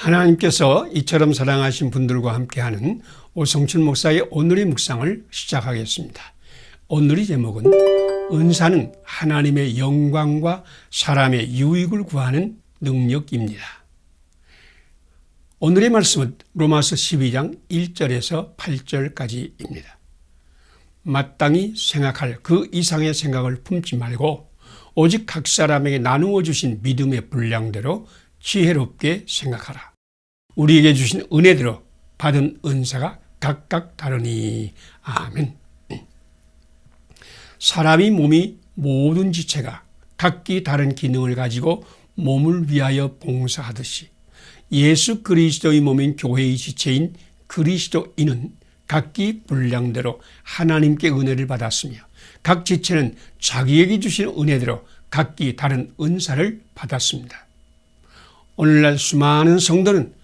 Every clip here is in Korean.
하나님께서 이처럼 사랑하신 분들과 함께하는 오성춘 목사의 오늘의 묵상을 시작하겠습니다. 오늘의 제목은 은사는 하나님의 영광과 사람의 유익을 구하는 능력입니다. 오늘의 말씀은 로마서 12장 1절에서 8절까지입니다. 마땅히 생각할 그 이상의 생각을 품지 말고 오직 각 사람에게 나누어 주신 믿음의 분량대로 지혜롭게 생각하라. 우리에게 주신 은혜대로 받은 은사가 각각 다르니 아멘. 사람이 몸이 모든 지체가 각기 다른 기능을 가지고 몸을 위하여 봉사하듯이 예수 그리스도의 몸인 교회의 지체인 그리스도인은 각기 분량대로 하나님께 은혜를 받았으며 각 지체는 자기에게 주신 은혜대로 각기 다른 은사를 받았습니다. 오늘날 수많은 성도는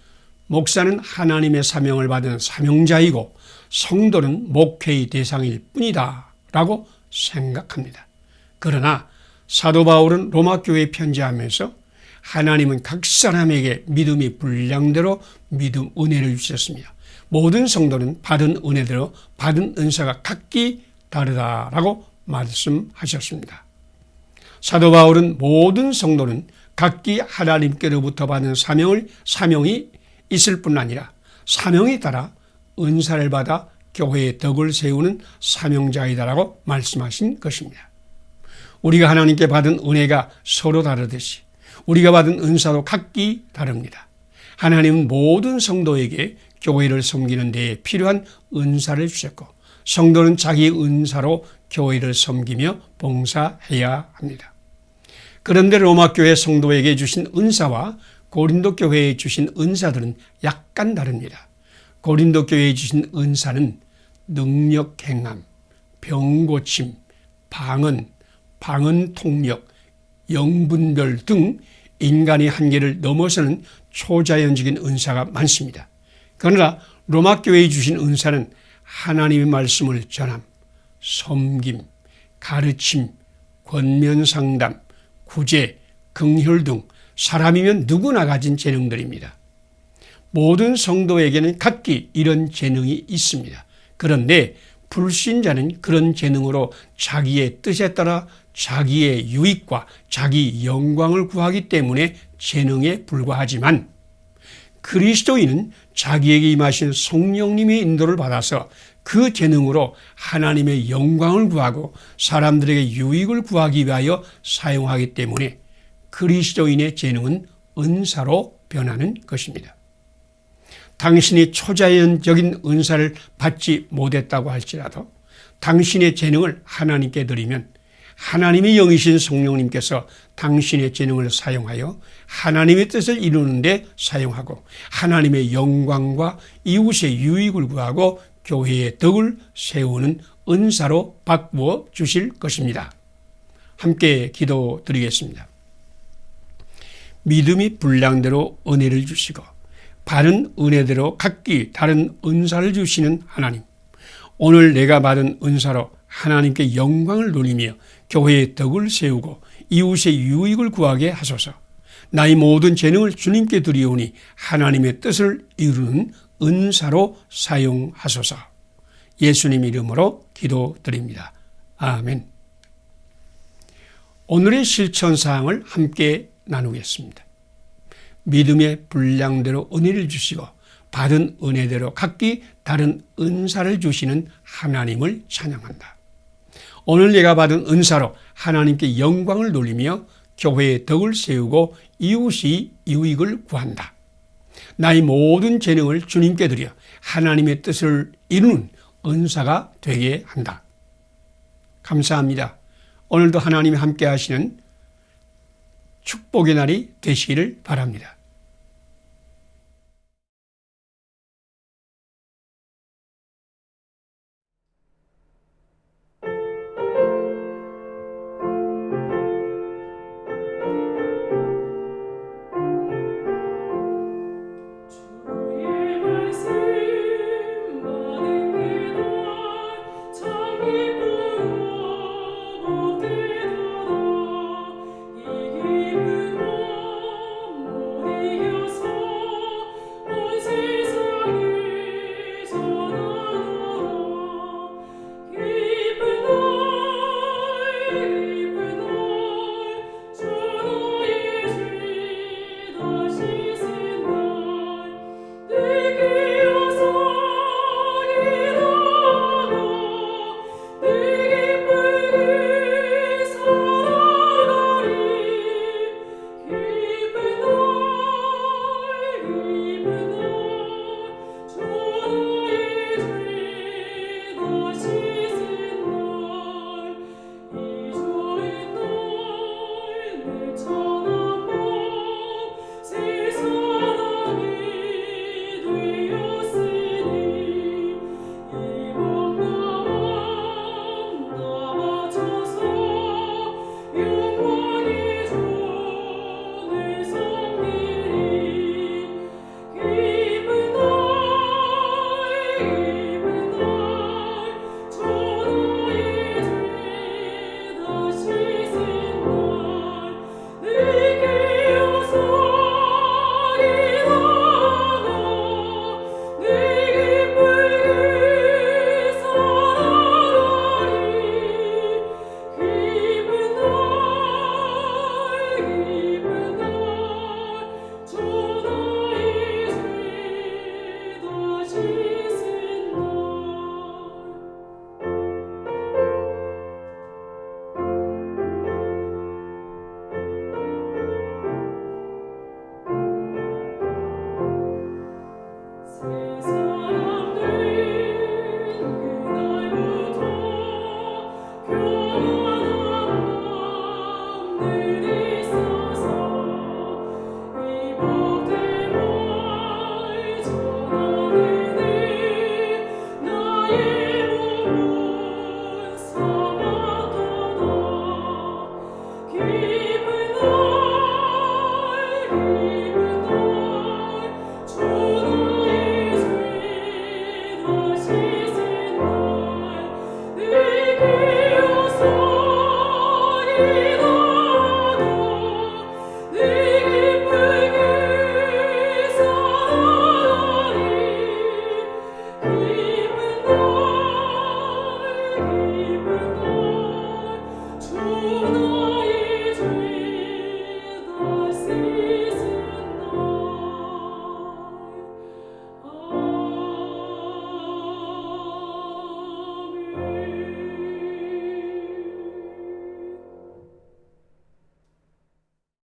목사는 하나님의 사명을 받은 사명자이고 성도는 목회의 대상일 뿐이다 라고 생각합니다. 그러나 사도 바울은 로마 교회에 편지하면서 하나님은 각 사람에게 믿음이 분량대로 믿음 은혜를 주셨으며 모든 성도는 받은 은혜대로 받은 은사가 각기 다르다라고 말씀하셨습니다. 사도 바울은 모든 성도는 각기 하나님께로부터 받은 사명을 사명이 있을 뿐 아니라 사명에 따라 은사를 받아 교회의 덕을 세우는 사명자이다라고 말씀하신 것입니다. 우리가 하나님께 받은 은혜가 서로 다르듯이 우리가 받은 은사도 각기 다릅니다. 하나님은 모든 성도에게 교회를 섬기는 데에 필요한 은사를 주셨고 성도는 자기 은사로 교회를 섬기며 봉사해야 합니다. 그런데 로마 교회 성도에게 주신 은사와 고린도 교회에 주신 은사들은 약간 다릅니다. 고린도 교회에 주신 은사는 능력 행함, 병 고침, 방언, 방언 통력, 영분별 등 인간의 한계를 넘어서는 초자연적인 은사가 많습니다. 그러나 로마 교회에 주신 은사는 하나님의 말씀을 전함, 섬김, 가르침, 권면 상담, 구제, 긍휼 등 사람이면 누구나 가진 재능들입니다. 모든 성도에게는 각기 이런 재능이 있습니다. 그런데 불신자는 그런 재능으로 자기의 뜻에 따라 자기의 유익과 자기 영광을 구하기 때문에 재능에 불과하지만 그리스도인은 자기에게 임하신 성령님의 인도를 받아서 그 재능으로 하나님의 영광을 구하고 사람들에게 유익을 구하기 위하여 사용하기 때문에 그리스도인의 재능은 은사로 변하는 것입니다. 당신이 초자연적인 은사를 받지 못했다고 할지라도 당신의 재능을 하나님께 드리면 하나님의 영이신 성령님께서 당신의 재능을 사용하여 하나님의 뜻을 이루는데 사용하고 하나님의 영광과 이웃의 유익을 구하고 교회의 덕을 세우는 은사로 바꾸어 주실 것입니다. 함께 기도 드리겠습니다. 믿음이 분량대로 은혜를 주시고 바른 은혜대로 각기 다른 은사를 주시는 하나님. 오늘 내가 받은 은사로 하나님께 영광을 돌리며 교회의 덕을 세우고 이웃의 유익을 구하게 하소서. 나의 모든 재능을 주님께 드리오니 하나님의 뜻을 이루는 은사로 사용하소서. 예수님 이름으로 기도드립니다. 아멘. 오늘의 실천 사항을 함께 나누겠습니다. 믿음의 분량대로 은혜를 주시고 받은 은혜대로 각기 다른 은사를 주시는 하나님을 찬양한다. 오늘 내가 받은 은사로 하나님께 영광을 돌리며 교회의 덕을 세우고 이웃이 유익을 구한다. 나의 모든 재능을 주님께 드려 하나님의 뜻을 이루는 은사가 되게 한다. 감사합니다. 오늘도 하나님이 함께 하시는 축복의 날이 되시기를 바랍니다.